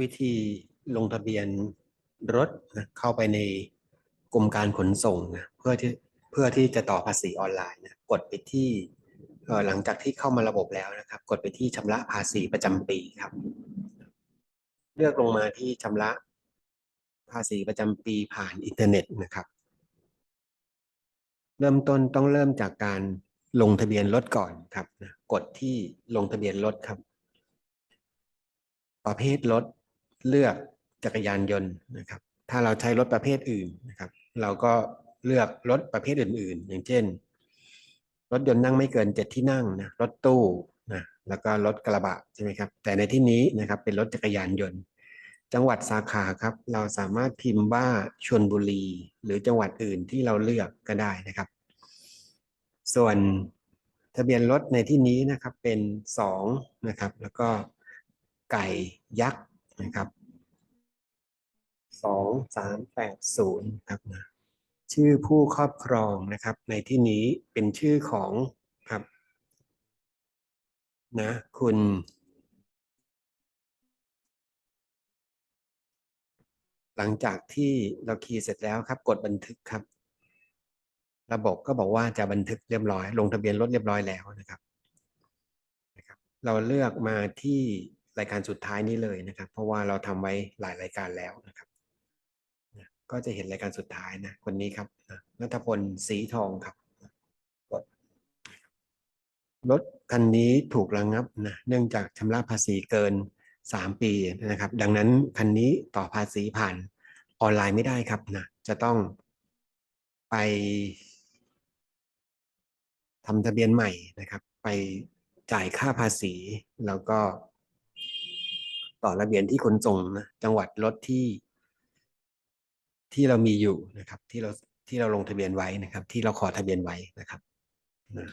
วิธีลงทะเบียนรถนะเข้าไปในกรมการขนส่งนะเพื่อที่เพื่อที่จะต่อภาษีออนไลน์นะกดไปที่หลังจากที่เข้ามาระบบแล้วนะครับ กดไปที่ชำระภาษีประจำปีครับ เลือกลงมาที่ชำระภาษีประจำปีผ่านอินเทอร์เน็ตนะครับ เริ่มต้นต้องเริ่มจากการลงทะเบียนรถก่อนครับนะกดที่ลงทะเบียนรถครับ ประเภทรถ เลือกจักรยานยนต์นะครับ ถ้าเราใช้รถประเภทอื่นนะครับ เราก็เลือกรถประเภทอื่น ๆ อย่างเช่น รถยนต์นั่งไม่เกินเจ็ดที่นั่งนะรถตู้นะแล้วก็รถกระบะใช่ไหมครับ แต่ในที่นี้นะครับเป็นรถจักรยานยนต์ จังหวัดสาขาครับ เราสามารถพิมพ์ว่าชลบุรี หรือจังหวัดอื่นที่เราเลือกก็ได้นะครับ ส่วนทะเบียนรถในที่นี้นะครับเป็นสองนะครับ แล้วก็ไก่ยักษ์นะครับ สองสามแปดศูนย์ครับนะชื่อผู้ครอบครองนะครับ ในที่นี้เป็นชื่อของครับนะคุณหลังจากที่เราคีย์เสร็จแล้วครับ กดบันทึกครับ ระบบก็บอกว่าจะบันทึกเรียบร้อย ลงทะเบียนรถเรียบร้อยแล้วนะครับนะครับ เราเลือกมาที่รายการสุดท้ายนี้เลยนะครับ เพราะว่าเราทำไว้หลายรายการแล้วนะครับ ก็จะเห็นรายการสุดท้ายนะคนนี้ครับนัทพลสีทองครับกดรถคันนี้ถูกระงับนะเนื่องจากชำระภาษีเกินสามปีนะครับ ดังนั้นคันนี้ต่อภาษีผ่านออนไลน์ไม่ได้ครับนะจะต้องไปทำทะเบียนใหม่นะครับ ไปจ่ายค่าภาษี แล้วก็ ต่อระเบียนที่ขนส่งนะจังหวัดรถที่ ที่เรามีอยู่นะครับ ที่เราที่เราลงทะเบียนไว้นะครับ ที่เราขอทะเบียนไว้นะครับนะ